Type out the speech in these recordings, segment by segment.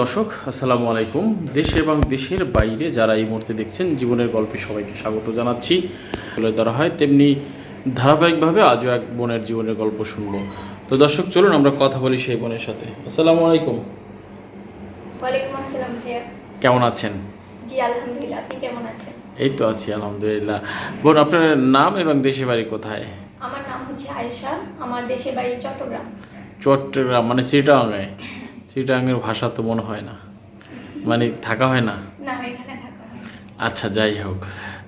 দর্শক আসসালামু আলাইকুম। দেশে এবং দেশের বাইরে যারা এই মুহূর্তে দেখছেন জীবনের গল্পে সবাইকে স্বাগত জানাচ্ছি। তুলে ধরা হয় তেমনি ধারাবাহিকভাবে আজও এক বোনের জীবনের গল্প শুনব। তো দর্শক চলুন আমরা কথা বলি সেই বোনের সাথে। আসসালামু আলাইকুম। ওয়ালাইকুম আসসালাম ভাইয়া। কেমন আছেন? জি আলহামদুলিল্লাহ আপনি কেমন আছেন? এই তো আছি আলহামদুলিল্লাহ। বোন আপনার নাম এবং দেশের বাড়ি কোথায়? আমার নাম হচ্ছে আয়েশা আমার দেশের বাড়ি চট্টগ্রাম। চট্টগ্রাম মানে চিটাঙে চিটাঙের ভাষা তো মনে হয় না। মানে থাকা হয় না? আচ্ছা যাই হোক।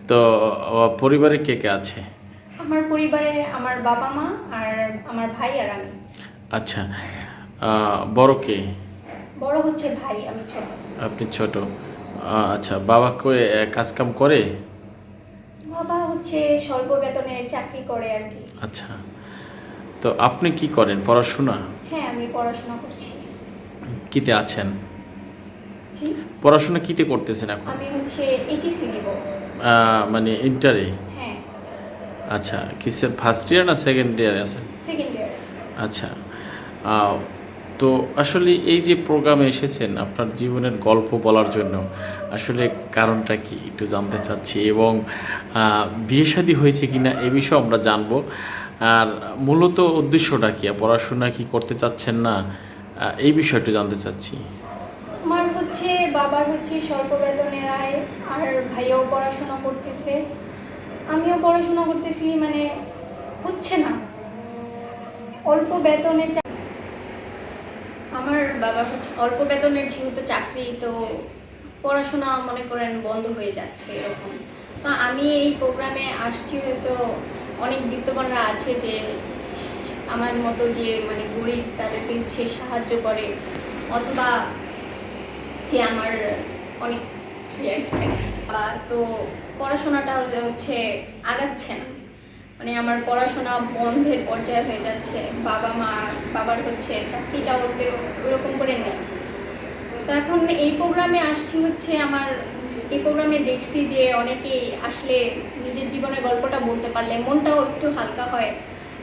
তো পরিবারে কে কে আছে? আমার পরিবারে আমার বাবা মা আর আমার ভাই আর আমি। আচ্ছা বড় কে? বড় হচ্ছে ভাই আমি ছোট। আপনি ছোট। আচ্ছা বাবা কই আহ, কাজকাম করে? বাবা হচ্ছে স্বল্প বেতনে চাকরি করে আর কি। আচ্ছা। তো আপনি কি করেন পড়াশোনা? হ্যাঁ আমি পড়াশোনা করছি। কিতে আছেন? পড়াশোনা কিতে করতেছেন এখন? আমি হচ্ছে এইচএসসি দিব মানে ইন্টারে? হ্যাঁ। আচ্ছা কিসে ফার্স্ট ইয়ার না সেকেন্ড ইয়ারে আছেন? সেকেন্ড ইয়ারে আচ্ছা তো আসলে এই যে প্রোগ্রামে এসেছেন আপনার জীবনের গল্প বলার জন্য আসলে কারণটা কি একটু জানতে চাচ্ছি এবং বিয়ে শাদী হয়েছে কিনা এ বিষয়ে আমরা জানব। আর মূলত উদ্দেশ্যটা কি? পড়াশোনা কি করতে চাচ্ছেন না? এই বিষয়টা জানতে চাচ্ছি। আমার হচ্ছে বাবার হচ্ছে স্বল্প বেতনের আয় আর ভাইয়াও পড়াশোনা করতেছে। আমিও পড়াশোনা করতেছি মানে হচ্ছে না। অল্প বেতনের চা- আমার বাবা হচ্ছে অল্প বেতনের যেহেতু চাকরি তো পড়াশোনা মনে করেন বন্ধ হয়ে যাচ্ছে এরকম। তো আমি এই প্রোগ্রামে আসছি হয়তো অনেক বিত্তবানরা আছে যে আমার মতো যে মানে গরিব তাদেরকে হচ্ছে সাহায্য করে, অথবা যে আমার অনেক বা তো পড়াশোনাটা হচ্ছে আগাচ্ছে না। মানে আমার পড়াশোনা বন্ধের পর্যায়ে হয়ে যাচ্ছে। বাবা মা, বাবার হচ্ছে চাকরিটা ওদের ওরকম করে নেয়। তো এখন এই প্রোগ্রামে আসছি হচ্ছে আমার, এই প্রোগ্রামে দেখছি যে অনেকেই আসলে নিজের জীবনের গল্পটা বলতে পারলে মনটাও একটু হালকা হয়।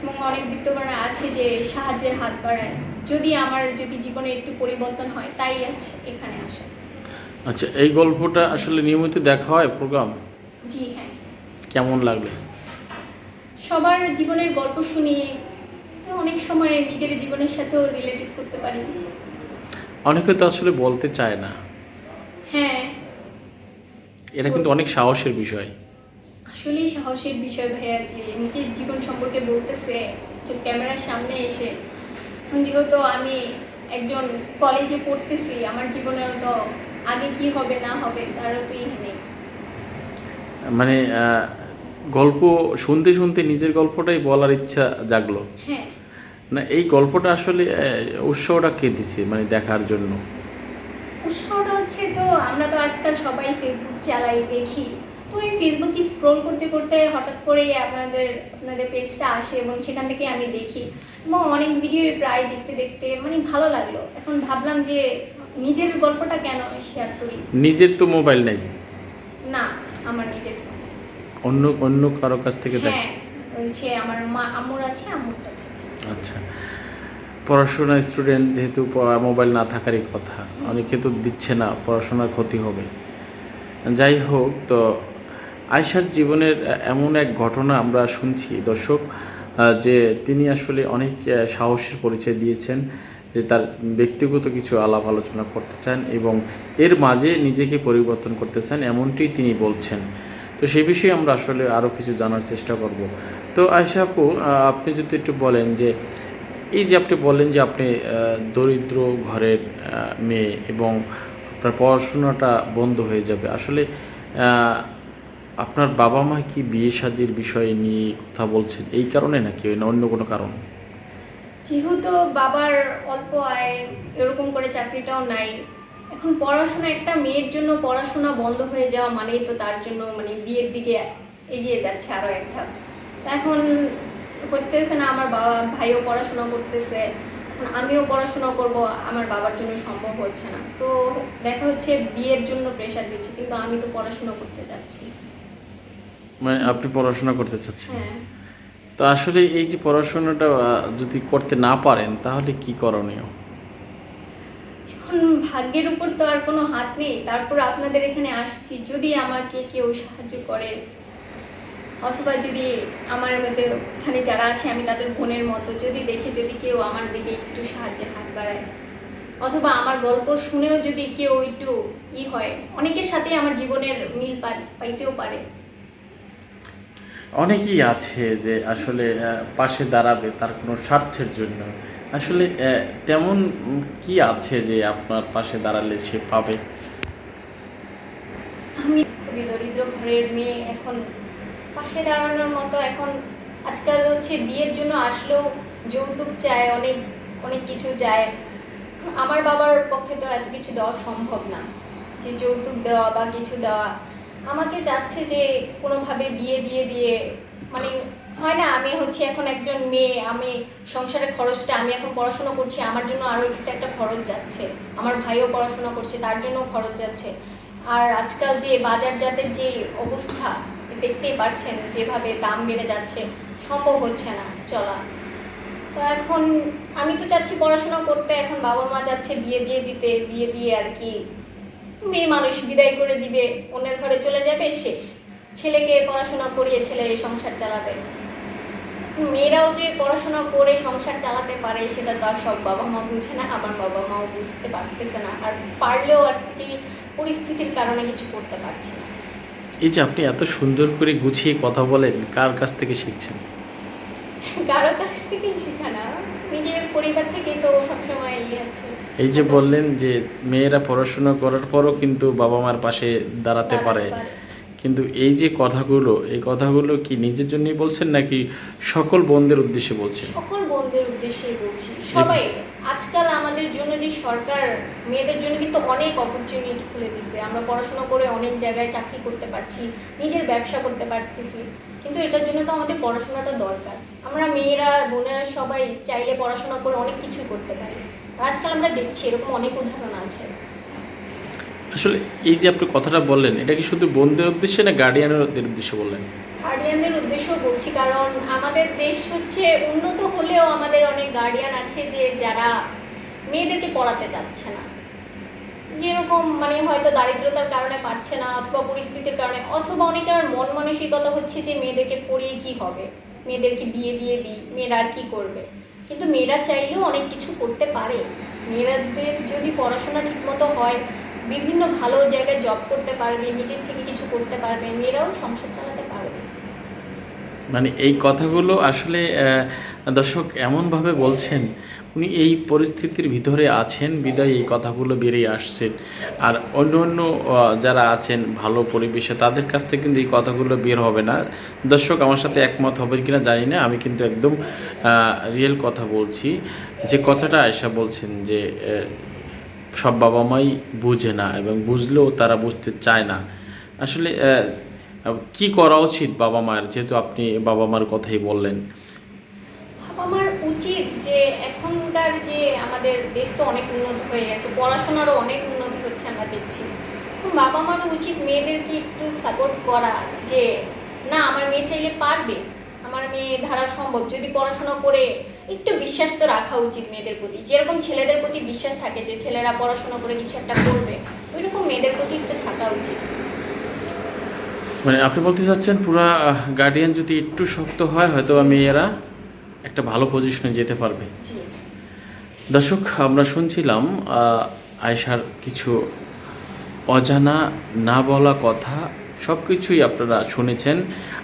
এবং অনেক বিত্তবানরা আছে যে সাহায্যের হাত বাড়ায়। যদি আমার যদি জীবনে একটু পরিবর্তন হয় তাই আছে এখানে আসা। আচ্ছা এই গল্পটা আসলে নিয়মিত দেখা হয় প্রোগ্রাম? জি হ্যাঁ। কেমন লাগলে? সবার জীবনের গল্প শুনি অনেক সময় নিজের জীবনের সাথেও রিলেটেড করতে পারি। অনেকে তো আসলে বলতে চায় না। হ্যাঁ। এটা কিন্তু অনেক সাহসের বিষয়। আসলেই সাহসের বিষয় ভাইয়া যে নিজের জীবন সম্পর্কে বলতেছে ক্যামেরার সামনে এসে যেহেতু আমি একজন কলেজে পড়তেছি আমার জীবনেও তো আগে কি হবে না হবে তারও তো ইয়ে নেই। মানে গল্প শুনতে শুনতে নিজের গল্পটাই বলার ইচ্ছা জাগলো। হ্যাঁ। না এই গল্পটা আসলে উৎসাহটা কে দিছে মানে দেখার জন্য? উৎসাহটা হচ্ছে তো আমরা তো আজকাল সবাই ফেসবুক চালাই দেখি। তো এই ফেসবুকে স্ক্রোল করতে করতে হঠাৎ করেই আপনাদের আপনাদের পেজটা আসে এবং সেখান থেকে আমি দেখি। এবং অনেক ভিডিও প্রায় দেখতে দেখতে মানে ভালো লাগল। এখন ভাবলাম যে নিজের গল্পটা কেন শেয়ার করি? নিজের তো মোবাইল নেই। না আমার নিজের অন্য অন্য কারও কাছ থেকে দেখ। হ্যাঁ সে আমার মা আম্মুর আছে আম্মুরটা আচ্ছা। পড়াশোনা স্টুডেন্ট যেহেতু মোবাইল না থাকারই কথা। অনেকে তো দিচ্ছে না পড়াশোনার ক্ষতি হবে। যাই হোক তো আয়সার জীবনের এমন এক ঘটনা আমরা শুনছি, দর্শক যে তিনি আসলে অনেক সাহসের পরিচয় দিয়েছেন, যে তার ব্যক্তিগত কিছু আলাপ আলোচনা করতে চান এবং এর মাঝে নিজেকে পরিবর্তন করতে চান, এমনটি তিনি বলছেন। তো সেই বিষয়ে আমরা আসলে আরও কিছু জানার চেষ্টা করব। তো আয়সা আপু আপনি যদি একটু বলেন যে, এই যে আপনি বললেন যে আপনি দরিদ্র ঘরের মেয়ে এবং আপনার পড়াশোনাটা বন্ধ হয়ে যাবে, আসলে আপনার বাবা মা কি বিয়ে শাদির বিষয় নিয়ে কথা বলছেন? এই কারণে নাকি? না অন্য কোনো কারণ? যেহেতু বাবার অল্প আয়, এরকম করে চাকরিটাও নাই, এখন পড়াশোনা, একটা মেয়ের জন্য পড়াশোনা বন্ধ হয়ে যাওয়া মানেই তো তার জন্য মানে বিয়ের দিকে এগিয়ে যাচ্ছে আরও একটা তা এখন করতেছে না, আমার বাবা ভাইও পড়াশোনা করতেছে, এখন আমিও পড়াশোনা করব, আমার বাবার জন্য সম্ভব হচ্ছে না। তো দেখা হচ্ছে বিয়ের জন্য প্রেশার দিচ্ছে, কিন্তু আমি তো পড়াশোনা করতে যাচ্ছি। মানে আপনি পড়াশোনা করতে চাচ্ছেন। হ্যাঁ। তো আসলে এই যে পড়াশোনাটা যদি করতে না পারেন তাহলে কি করণীয়? এখন ভাগ্যের উপর তো আর কোনো হাত নেই। তারপর আপনাদের এখানে আসছি যদি আমাকে কেউ সাহায্য করে অথবা যদি আমার মধ্যে এখানে যারা আছে আমি তাদের বোনের মতো যদি দেখে যদি কেউ আমার দিকে একটু সাহায্যের হাত বাড়ায় অথবা আমার গল্প শুনেও যদি কেউ একটু ই হয় অনেকের সাথে আমার জীবনের মিল পাইতেও পারে। অনেকেই আছে যে আসলে পাশে দাঁড়াবে তার কোনো স্বার্থের জন্য। আসলে তেমন কি আছে যে আপনার পাশে দাঁড়ালে সে পাবে? আমি দরিদ্র ঘরের মেয়ে এখন। পাশে দাঁড়ানোর মতো এখন আজকাল হচ্ছে বিয়ের জন্য আসলেও যৌতুক চায়, অনেক অনেক কিছু চায়। আমার বাবার পক্ষে তো এত কিছু দেওয়া সম্ভব না। যে যৌতুক দেওয়া বা কিছু দেওয়া। আমাকে চাচ্ছে যে কোনোভাবে বিয়ে দিয়ে দিয়ে মানে হয় না, আমি হচ্ছে এখন একজন মেয়ে, আমি সংসারের খরচটা, আমি এখন পড়াশোনা করছি, আমার জন্য আরও এক্সট্রা একটা খরচ যাচ্ছে। আমার ভাইও পড়াশোনা করছে, তার জন্য খরচ যাচ্ছে। আর আজকাল যে বাজারজাতের যে অবস্থা, দেখতেই পারছেন, যেভাবে দাম বেড়ে যাচ্ছে, সম্ভব হচ্ছে না চলা। তো এখন আমি তো চাচ্ছি পড়াশোনা করতে, এখন বাবা মা যাচ্ছে বিয়ে দিয়ে দিতে, বিয়ে দিয়ে আর কি মেয়ে মানুষ বিদায় করে দিবে, অন্যের ঘরে চলে যাবে, শেষ। ছেলেকে পড়াশোনা করিয়ে ছেলে সংসার চালাবে। মেয়েরাও যে পড়াশোনা করে সংসার চালাতে পারে, সেটা তো আর সব বাবা মা বুঝে না আমার বাবা মাও বুঝতে পারতেছে না। আর পারলেও আর কি পরিস্থিতির কারণে কিছু করতে পারছে না। এই যে আপনি এত সুন্দর করে গুছিয়ে কথা বলেন, কার কাছ থেকে শিখছেন? কারও কাছ থেকেই শেখা না। নিজের পরিবার থেকেই তো সবসময় আছে এই যে বললেন যে মেয়েরা পড়াশোনা করার পরও কিন্তু বাবা মার পাশে দাঁড়াতে পারে। কিন্তু এই যে কথাগুলো এই কথাগুলো কি নিজের জন্যই বলছেন নাকি সকল বোনদের উদ্দেশ্যে বলছেন? সকল বোনদের উদ্দেশ্যে বলছি। সবাই আজকাল আমাদের জন্য যে সরকার মেয়েদের জন্য কিন্তু অনেক অপরচুনিটি খুলে দিছে। আমরা পড়াশোনা করে অনেক জায়গায় চাকরি করতে পারছি নিজের ব্যবসা করতে পারতেছি। কিন্তু এটার জন্য তো আমাদের পড়াশোনাটা দরকার। আমরা মেয়েরা বোনেরা সবাই চাইলে পড়াশোনা করে অনেক কিছু করতে পারি। আজকাল আমরা দেখছি এরকম অনেক উদাহরণ আছে। আসলে এই যে আপনি কথাটা বললেন এটা কি শুধু বোনদের উদ্দেশ্যে না গার্ডিয়ানের উদ্দেশ্যে বললেন? গার্ডিয়ানদের উদ্দেশ্য বলছি কারণ আমাদের দেশ হচ্ছে উন্নত হলেও আমাদের অনেক গার্ডিয়ান আছে যে যারা মেয়েদেরকে পড়াতে চাচ্ছে না। যেরকম মানে হয়তো দারিদ্রতার কারণে পারছে না অথবা পরিস্থিতির কারণে অথবা অনেক অনেকের মন মানসিকতা হচ্ছে যে মেয়েদেরকে পড়িয়ে কি হবে। মেয়েদেরকে বিয়ে দিয়ে দিই, মেয়েরা আর কী করবে? কিন্তু মেয়েরা চাইলেও অনেক কিছু করতে পারে। মেয়েরাদের যদি পড়াশোনা ঠিকমতো হয়, বিভিন্ন ভালো জায়গায় জব করতে পারবে, নিজের থেকে কিছু করতে পারবে, মেয়েরাও সংসার চালাতে পারবে। মানে এই কথাগুলো আসলে দর্শক, এমনভাবে বলছেন, উনি এই পরিস্থিতির ভিতরে আছেন, বিদায় এই কথাগুলো বেরিয়ে আসছে। আর অন্য অন্য যারা আছেন, ভালো পরিবেশে, তাদের কাছ থেকে কিন্তু এই কথাগুলো বের হবে না। দর্শক, আমার সাথে একমত হবে কিনা জানি না, আমি কিন্তু একদম রিয়েল কথা বলছি। যে কথাটা আয়সা বলছেন যে সব বাবা মাই বুঝে না এবং বুঝলেও তারা বুঝতে চায় না। আসলে কি করা উচিত বাবা মায়ের যেহেতু আপনি বাবা মার কথাই বললেন। উচিত যে এখনকার যে আমাদের দেশ তো অনেক উন্নত হয়ে গেছে, পড়াশোনারও অনেক উন্নতি হচ্ছে আমরা দেখছি। বাবা মারও উচিত মেয়েদেরকে একটু সাপোর্ট করা যে, না, আমার মেয়ে চাইলে পারবে, আমার মেয়ে ধারা সম্ভব, যদি পড়াশোনা করে একটু বিশ্বাস তো রাখা উচিত মেয়েদের প্রতি। যেরকম ছেলেদের প্রতি বিশ্বাস থাকে যে, ছেলেরা পড়াশোনা করে কিছু একটা করবে, ওইরকম মেয়েদের প্রতি একটু থাকা উচিত। মানে আপনি বলতে চাচ্ছেন পুরা গার্ডিয়ান যদি একটু শক্ত হয় হয়তো মেয়েরা একটা ভালো পজিশনে যেতে পারবে। দর্শক আমরা শুনছিলাম আহ, আয়শার কিছু অজানা না বলা কথা সব কিছুই আপনারা শুনেছেন।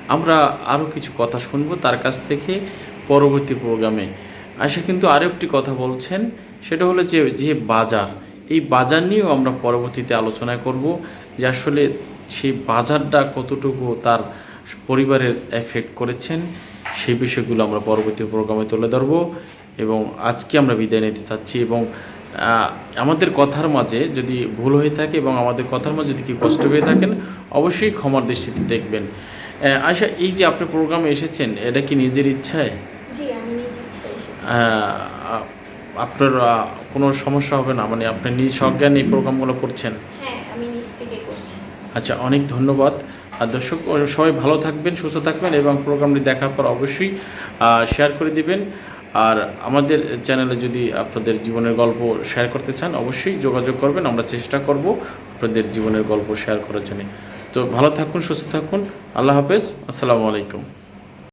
আমরা আরও কিছু কথা শুনব তার কাছ থেকে পরবর্তী প্রোগ্রামে আয়শা কিন্তু আরও একটি কথা বলছেন সেটা হলো যে যে বাজার এই বাজার নিয়েও আমরা পরবর্তীতে আলোচনা করব যে আসলে সেই বাজারটা কতটুকু তার পরিবারের এফেক্ট করেছেন। সেই বিষয়গুলো আমরা পরবর্তী প্রোগ্রামে তুলে ধরবো এবং আজকে আমরা বিদায় নিতে চাচ্ছি এবং আমাদের কথার মাঝে যদি ভুল হয়ে থাকে এবং আমাদের কথার মাঝে যদি কি কষ্ট পেয়ে থাকেন অবশ্যই ক্ষমার দৃষ্টিতে দেখবেন। আয়শা এই যে আপনি প্রোগ্রামে এসেছেন এটা কি নিজের ইচ্ছায়? আপনার কোনো সমস্যা হবে না? মানে আপনি নিজ সজ্ঞান এই প্রোগ্রামগুলো করছেন? হ্যাঁ আচ্ছা অনেক ধন্যবাদ। আর দর্শক সবাই ভালো থাকবেন, সুস্থ থাকবেন এবং প্রোগ্রামটি দেখার পর অবশ্যই শেয়ার করে দিবেন। আর আমাদের চ্যানেলে যদি আপনাদের জীবনের গল্প শেয়ার করতে চান, অবশ্যই যোগাযোগ করবেন। আমরা চেষ্টা করব আপনাদের জীবনের গল্প শেয়ার করার জন্য। তো ভালো থাকুন, সুস্থ থাকুন। আল্লাহ হাফেজ। আসসালামু আলাইকুম।